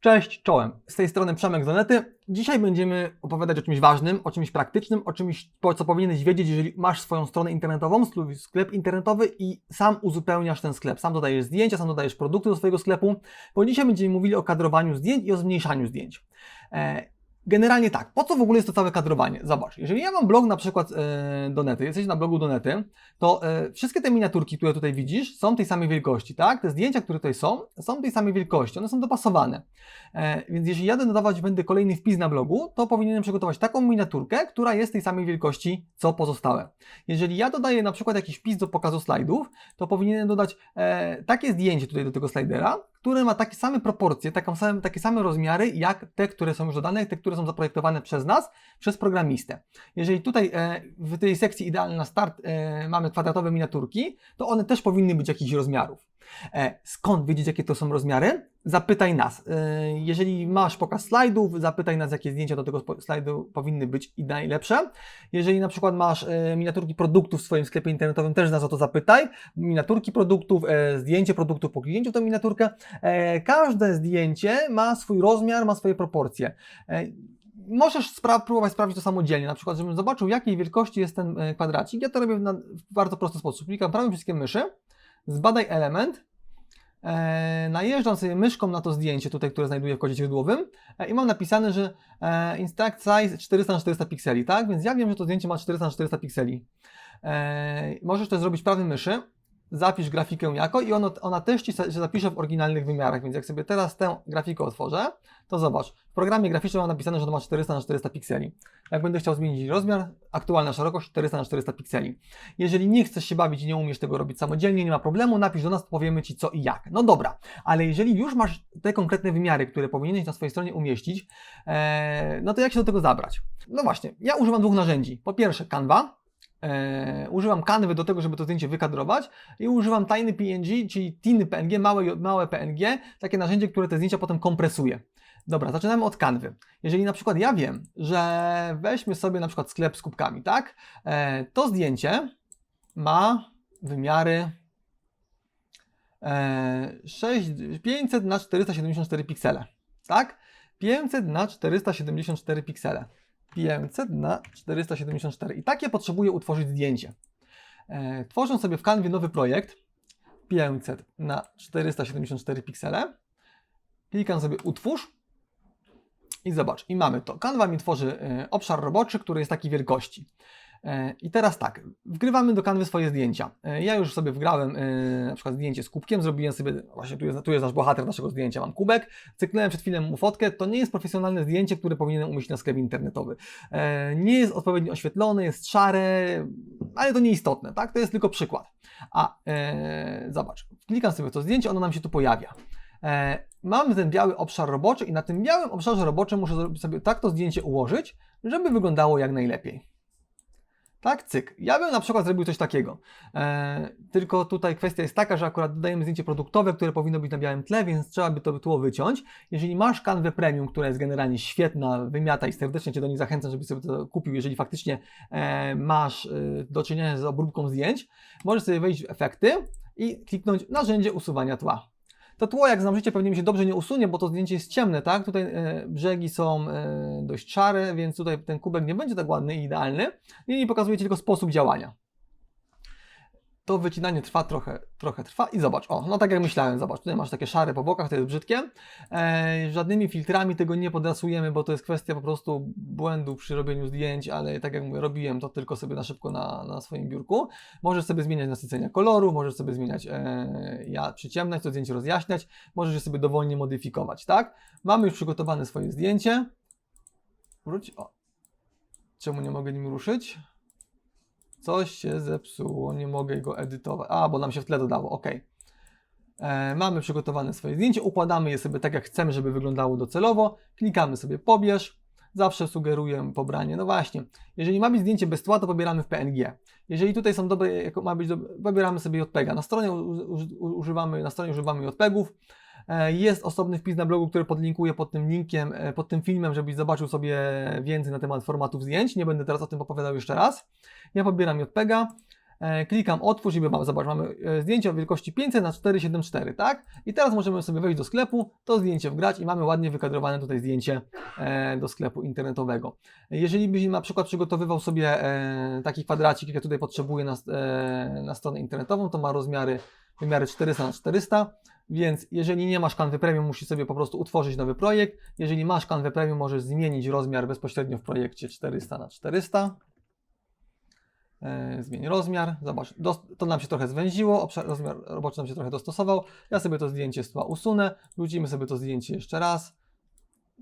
Cześć, czołem. Z tej strony Przemek Zonety. Dzisiaj będziemy opowiadać o czymś ważnym, o czymś praktycznym, o czymś, co powinieneś wiedzieć, jeżeli masz swoją stronę internetową, sklep internetowy i sam uzupełniasz ten sklep. Sam dodajesz zdjęcia, sam dodajesz produkty do swojego sklepu, bo dzisiaj będziemy mówili o kadrowaniu zdjęć i o zmniejszaniu zdjęć. E, Generalnie tak, po co w ogóle jest to całe kadrowanie? Zobacz, jeżeli ja mam blog na przykład e, Donety, jesteś na blogu Donety, to e, wszystkie te miniaturki, które tutaj widzisz, są tej samej wielkości, tak? Te zdjęcia, które tutaj są, są tej samej wielkości, one są dopasowane. E, więc jeżeli ja dodawać będę kolejny wpis na blogu, to powinienem przygotować taką miniaturkę, która jest tej samej wielkości, co pozostałe. Jeżeli ja dodaję na przykład jakiś wpis do pokazu slajdów, to powinienem dodać e, takie zdjęcie tutaj do tego slidera, które ma takie same proporcje, same, takie same rozmiary, jak te, które są już dodane, te, które są zaprojektowane przez nas, przez programistę. Jeżeli tutaj e, w tej sekcji idealny na start e, mamy kwadratowe miniaturki, to one też powinny być jakichś rozmiarów. E, skąd wiedzieć, jakie to są rozmiary? Zapytaj nas. E, jeżeli masz pokaz slajdów, zapytaj nas, jakie zdjęcia do tego slajdu powinny być i najlepsze. Jeżeli na przykład masz e, miniaturki produktów w swoim sklepie internetowym, też nas o to zapytaj. Miniaturki produktów, zdjęcie produktów po kliencie, tą miniaturkę. Każde zdjęcie ma swój rozmiar, ma swoje proporcje. Możesz spra- próbować sprawdzić to samodzielnie, na przykład, żebym zobaczył, jakiej wielkości jest ten kwadracik. Ja to robię w, w bardzo prosty sposób. Klikam prawym przyciskiem myszy, zbadaj element, e, najeżdżam sobie myszką na to zdjęcie tutaj, które znajduję w kodzie źródłowym e, i mam napisane, że e, Size 400 na 400 pikseli, tak? Więc ja wiem, że to zdjęcie ma 400 na 400 pikseli. E, możesz to zrobić prawym myszy, zapisz grafikę jako i ono, ona też Ci się zapisze w oryginalnych wymiarach, więc jak sobie teraz tę grafikę otworzę, to zobacz, w programie graficznym mam napisane, że to ma 400 na 400 pikseli. Jak będę chciał zmienić rozmiar, aktualna szerokość 400 na 400 pikseli. Jeżeli nie chcesz się bawić i nie umiesz tego robić samodzielnie, nie ma problemu, napisz do nas, powiemy Ci co i jak. No dobra, ale jeżeli już masz te konkretne wymiary, które powinieneś na swojej stronie umieścić, e, no to jak się do tego zabrać? No właśnie, ja używam dwóch narzędzi. Po pierwsze Canva, E, używam kanwy do tego, żeby to zdjęcie wykadrować i używam Tiny PNG, czyli Tiny PNG, małe, małe PNG, takie narzędzie, które te zdjęcia potem kompresuje. Dobra, zaczynamy od kanwy. Jeżeli na przykład ja wiem, że weźmy sobie na przykład sklep z kubkami, tak? E, to zdjęcie ma wymiary e, 6, 500 na 474 piksele, tak? 500 na 474 piksele. 500 na 474. I takie potrzebuję utworzyć zdjęcie. E, tworzę sobie w kanwie nowy projekt 500 na 474 piksele. Klikam sobie utwórz i zobacz. I mamy to. Canva mi tworzy e, obszar roboczy, który jest takiej wielkości. E, I teraz tak, wgrywamy do kanwy swoje zdjęcia. E, Ja już sobie wgrałem e, na przykład zdjęcie z kubkiem, zrobiłem sobie, właśnie tu jest, tu jest nasz bohater naszego zdjęcia, mam kubek, cyknąłem przed chwilą mu fotkę, to nie jest profesjonalne zdjęcie, które powinienem umieścić na sklep internetowy. Nie jest odpowiednio oświetlone, jest szare, ale to nieistotne, tak? To jest tylko przykład. A, e, zobacz, klikam sobie to zdjęcie, ono nam się tu pojawia. E, mamy ten biały obszar roboczy i na tym białym obszarze roboczym muszę sobie tak to zdjęcie ułożyć, żeby wyglądało jak najlepiej. Tak, cyk. Ja bym na przykład zrobił coś takiego. E, tylko tutaj kwestia jest taka, że akurat dodajemy zdjęcie produktowe, które powinno być na białym tle, więc trzeba by to tło wyciąć. Jeżeli masz kanwę premium, która jest generalnie świetna, wymiata i serdecznie Cię do niej zachęcam, żebyś sobie to kupił, jeżeli faktycznie e, masz e, do czynienia z obróbką zdjęć, możesz sobie wejść w efekty i kliknąć narzędzie usuwania tła. To tło, jak znam życie, pewnie mi się dobrze nie usunie, bo to zdjęcie jest ciemne, tak? Tutaj e, brzegi są e, dość szare, więc tutaj ten kubek nie będzie tak ładny i idealny. I pokazuje Ci tylko sposób działania. To wycinanie trwa trochę, trochę trwa i zobacz, o, no tak jak myślałem, zobacz, tutaj masz takie szare po bokach, to jest brzydkie. E, żadnymi filtrami tego nie podrasujemy, bo to jest kwestia po prostu błędu przy robieniu zdjęć, ale tak jak mówię, robiłem to tylko sobie na szybko na, na swoim biurku. Możesz sobie zmieniać nasycenia koloru, możesz sobie zmieniać, e, ja przyciemnać, to zdjęcie rozjaśniać, możesz je sobie dowolnie modyfikować, tak? Mamy już przygotowane swoje zdjęcie. Wróć, o. Czemu nie mogę nim ruszyć? Coś się zepsuło, nie mogę go edytować. A, bo nam się w tle dodało, ok. E, mamy przygotowane swoje zdjęcie, układamy je sobie tak jak chcemy, żeby wyglądało docelowo. Klikamy sobie pobierz. Zawsze sugeruję pobranie. No właśnie, jeżeli ma być zdjęcie bez tła, to pobieramy w PNG. Jeżeli tutaj są dobre, ma być pobieramy sobie JPEGa. Na stronie używamy, na stronie używamy JPEGów. E, Jest osobny wpis na blogu, który podlinkuję pod tym linkiem, e, pod tym filmem, żebyś zobaczył sobie więcej na temat formatów zdjęć. Nie będę teraz o tym opowiadał jeszcze raz. Ja pobieram JPEGa. E, klikam otwórz i mam, zobacz, mamy zdjęcie o wielkości 500 na 474, tak? I teraz możemy sobie wejść do sklepu, to zdjęcie wgrać i mamy ładnie wykadrowane tutaj zdjęcie do sklepu internetowego. Jeżeli byś na przykład przygotowywał sobie taki kwadracik, jak ja tutaj potrzebuję na, na stronę internetową, to ma rozmiary, wymiary 400 na 400, więc jeżeli nie masz Canva Premium, musisz sobie po prostu utworzyć nowy projekt. Jeżeli masz Canva Premium, możesz zmienić rozmiar bezpośrednio w projekcie 400 na 400 e, zmień rozmiar, zobacz, to nam się trochę zwęziło, obszar, rozmiar roboczy nam się trochę dostosował, ja sobie to zdjęcie z tła usunę, wrócimy sobie to zdjęcie jeszcze raz,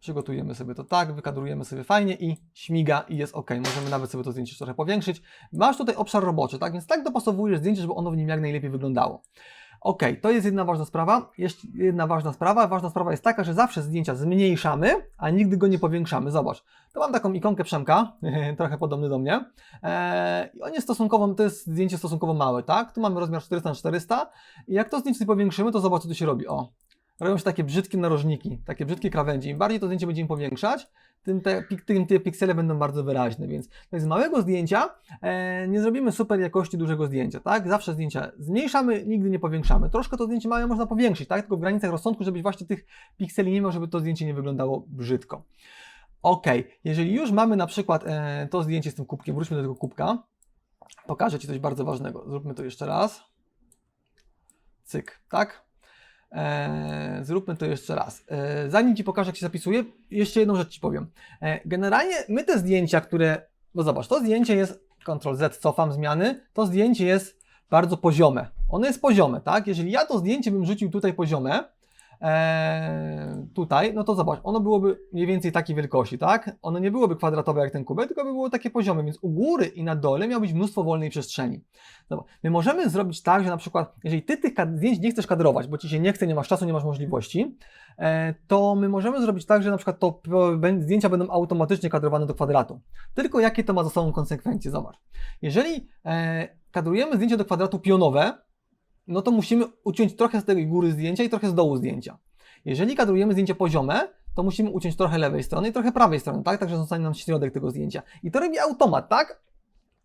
przygotujemy sobie to tak, wykadrujemy sobie fajnie i śmiga i jest ok, możemy nawet sobie to zdjęcie trochę powiększyć. Masz tutaj obszar roboczy, tak, więc tak dopasowujesz zdjęcie, żeby ono w nim jak najlepiej wyglądało. Ok, to jest jedna ważna sprawa. Jeszcze jedna ważna sprawa. Ważna sprawa jest taka, że zawsze zdjęcia zmniejszamy, a nigdy go nie powiększamy. Zobacz, to mam taką ikonkę Przemka, trochę podobny do mnie. Eee, I on jest stosunkowo, to jest zdjęcie stosunkowo małe, tak? Tu mamy rozmiar 400 na 400 i jak to zdjęcie powiększymy, to zobacz, co tu się robi. O, robią się takie brzydkie narożniki, takie brzydkie krawędzie. Im bardziej to zdjęcie będziemy powiększać, tym te, tym te piksele będą bardzo wyraźne, więc to z małego zdjęcia e, nie zrobimy super jakości dużego zdjęcia, tak? Zawsze zdjęcia zmniejszamy, nigdy nie powiększamy. Troszkę to zdjęcie małe można powiększyć, tak? Tylko w granicach rozsądku, żebyś właśnie tych pikseli nie miał, żeby to zdjęcie nie wyglądało brzydko. Ok, jeżeli już mamy na przykład e, to zdjęcie z tym kubkiem, wróćmy do tego kubka, pokażę Ci coś bardzo ważnego. Zróbmy to jeszcze raz. Cyk, tak? E, zróbmy to jeszcze raz. E, zanim Ci pokażę, jak się zapisuje, jeszcze jedną rzecz Ci powiem. E, generalnie my te zdjęcia, które. No zobacz, to zdjęcie jest. Ctrl Z, cofam zmiany. To zdjęcie jest bardzo poziome. Ono jest poziome, tak? Jeżeli ja to zdjęcie bym rzucił tutaj poziome, e, tutaj, no to zobacz, ono byłoby mniej więcej takiej wielkości, tak? Ono nie byłoby kwadratowe jak ten kubek, tylko by było takie poziome, więc u góry i na dole miał być mnóstwo wolnej przestrzeni. Zobacz, my możemy zrobić tak, że na przykład, jeżeli ty tych zdjęć nie chcesz kadrować, bo ci się nie chce, nie masz czasu, nie masz możliwości, e, to my możemy zrobić tak, że na przykład to zdjęcia będą automatycznie kadrowane do kwadratu. Tylko jakie to ma za sobą konsekwencje? Zobacz. Jeżeli e, kadrujemy zdjęcie do kwadratu pionowe, no to musimy uciąć trochę z tej góry zdjęcia i trochę z dołu zdjęcia. Jeżeli kadrujemy zdjęcie poziome, to musimy uciąć trochę lewej strony i trochę prawej strony, tak? Także zostanie nam środek tego zdjęcia. I to robi automat, tak?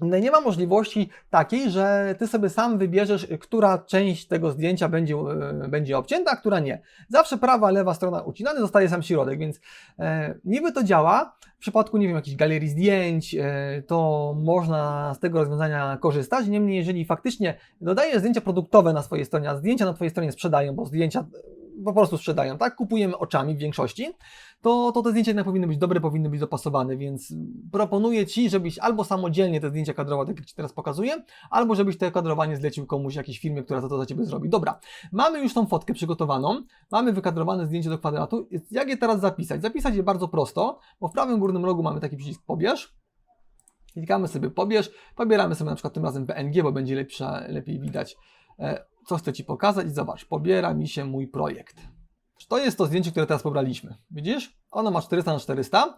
Nie ma możliwości takiej, że ty sobie sam wybierzesz, która część tego zdjęcia będzie, e, będzie obcięta, a która nie. Zawsze prawa, lewa strona ucinany, zostaje sam środek, więc e, niby to działa. W przypadku, nie wiem, jakiejś galerii zdjęć, e, to można z tego rozwiązania korzystać. Niemniej, jeżeli faktycznie dodajesz zdjęcia produktowe na swojej stronie, a zdjęcia na twojej stronie sprzedają, bo zdjęcia po prostu sprzedają, tak? Kupujemy oczami w większości, to, to te zdjęcia jednak powinny być dobre, powinny być dopasowane, więc proponuję Ci, żebyś albo samodzielnie te zdjęcia kadrował, tak jak Ci teraz pokazuję, albo żebyś to kadrowanie zlecił komuś, jakiejś firmie, która za to za Ciebie zrobi. Dobra, mamy już tą fotkę przygotowaną, mamy wykadrowane zdjęcie do kwadratu. Jak je teraz zapisać? Zapisać je bardzo prosto, bo w prawym górnym rogu mamy taki przycisk pobierz. Klikamy sobie pobierz, pobieramy sobie na przykład tym razem PNG, bo będzie lepsza, lepiej widać, e, co chcę Ci pokazać i zobacz, pobiera mi się mój projekt. To jest to zdjęcie, które teraz pobraliśmy. Widzisz? Ono ma 400 na 400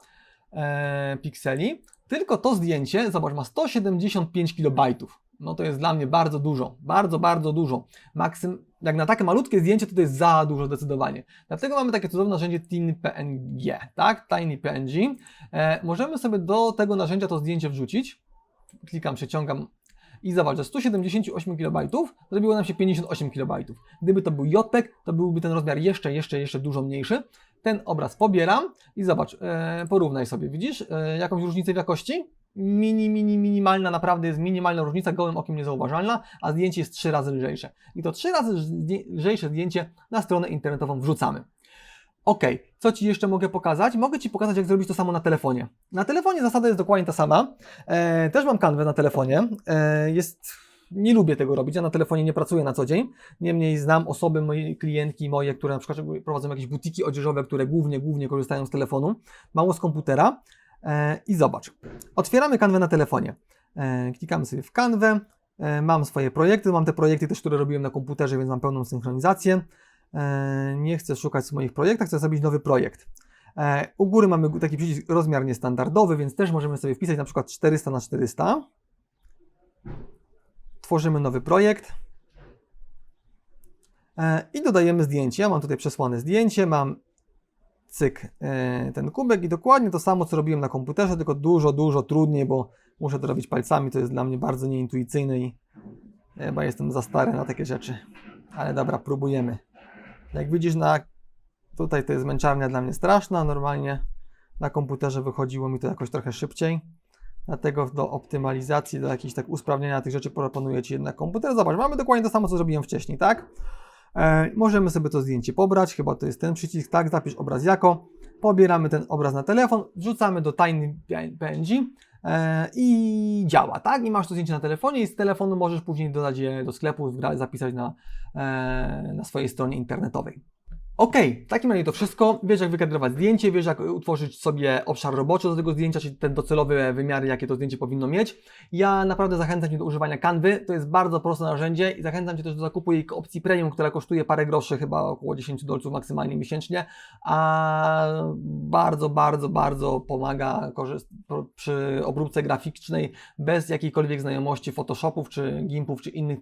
e, pikseli. Tylko to zdjęcie, zobacz, ma 175 kilobajtów. No to jest dla mnie bardzo dużo. Bardzo, bardzo dużo. Maksym, jak na takie malutkie zdjęcie, to, to jest za dużo zdecydowanie. Dlatego mamy takie cudowne narzędzie TinyPNG, tak? TinyPNG. E, możemy sobie do tego narzędzia to zdjęcie wrzucić. Klikam, przeciągam i zobacz, że 178 KB zrobiło nam się 58 KB. Gdyby to był JPEG, to byłby ten rozmiar jeszcze, jeszcze, jeszcze dużo mniejszy. Ten obraz pobieram i zobacz, e, porównaj sobie, widzisz e, jakąś różnicę w jakości? Mini, mini, minimalna, naprawdę jest minimalna różnica, gołym okiem niezauważalna, a zdjęcie jest trzy razy lżejsze. I to trzy razy lżejsze zdjęcie na stronę internetową wrzucamy. Ok, co Ci jeszcze mogę pokazać? Mogę Ci pokazać, jak zrobić to samo na telefonie. Na telefonie zasada jest dokładnie ta sama. E, też mam kanwę na telefonie. E, jest, nie lubię tego robić, ja na telefonie nie pracuję na co dzień. Niemniej znam osoby, moje klientki moje, które na przykład prowadzą jakieś butiki odzieżowe, które głównie, głównie korzystają z telefonu, mało z komputera. E, I zobacz, otwieramy kanwę na telefonie. E, klikamy sobie w kanwę. E, mam swoje projekty, mam te projekty też, które robiłem na komputerze, więc mam pełną synchronizację. E, nie chcę szukać w moich projektach, chcę zrobić nowy projekt. E, U góry mamy taki przycisk rozmiar niestandardowy, więc też możemy sobie wpisać na przykład 400 na 400. Tworzymy nowy projekt. E, I dodajemy zdjęcie. Ja mam tutaj przesłane zdjęcie, mam cyk, ten kubek i dokładnie to samo, co robiłem na komputerze, tylko dużo, dużo trudniej, bo Muszę to robić palcami, to jest dla mnie bardzo nieintuicyjne i chyba jestem za stary na takie rzeczy. Ale dobra, próbujemy. Jak widzisz na tutaj to jest męczarnia dla mnie straszna, normalnie na komputerze wychodziło mi to jakoś trochę szybciej. Dlatego do optymalizacji, do jakichś tak usprawnienia tych rzeczy proponuję Ci jednak komputer. Zobacz, mamy dokładnie to samo, co zrobiłem wcześniej, tak? E, możemy sobie to zdjęcie pobrać, chyba to jest ten przycisk, tak? Zapisz obraz jako. Pobieramy ten obraz na telefon, wrzucamy do Tiny PNG i działa, tak? I masz to zdjęcie na telefonie i z telefonu możesz później dodać je do sklepu, zapisać na, e, na swojej stronie internetowej. Ok, w takim razie to wszystko. Wiesz, jak wykadrować zdjęcie, wiesz, jak utworzyć sobie obszar roboczy do tego zdjęcia, czyli te docelowe wymiary, jakie to zdjęcie powinno mieć. Ja naprawdę zachęcam Cię do używania Canvy. To jest bardzo proste narzędzie i zachęcam Cię też do zakupu jej opcji premium, która kosztuje parę groszy, chyba około 10 dolców maksymalnie miesięcznie, a bardzo, bardzo, bardzo pomaga przy obróbce graficznej bez jakiejkolwiek znajomości Photoshopów, czy Gimpów, czy innych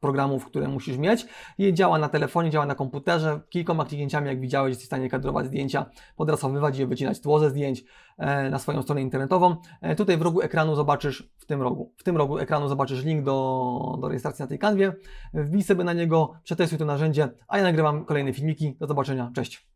programów, które musisz mieć. I działa na telefonie, działa na komputerze. Kilkoma kliknięciami, jak widziałeś, jesteś w stanie kadrować zdjęcia, podrasowywać je, wycinać tło ze zdjęć e, na swoją stronę internetową. E, tutaj w rogu ekranu zobaczysz, w tym rogu, w tym rogu ekranu zobaczysz link do, do rejestracji na tej kanwie. Wbij sobie na niego, przetestuj to narzędzie, a ja nagrywam kolejne filmiki. Do zobaczenia, cześć.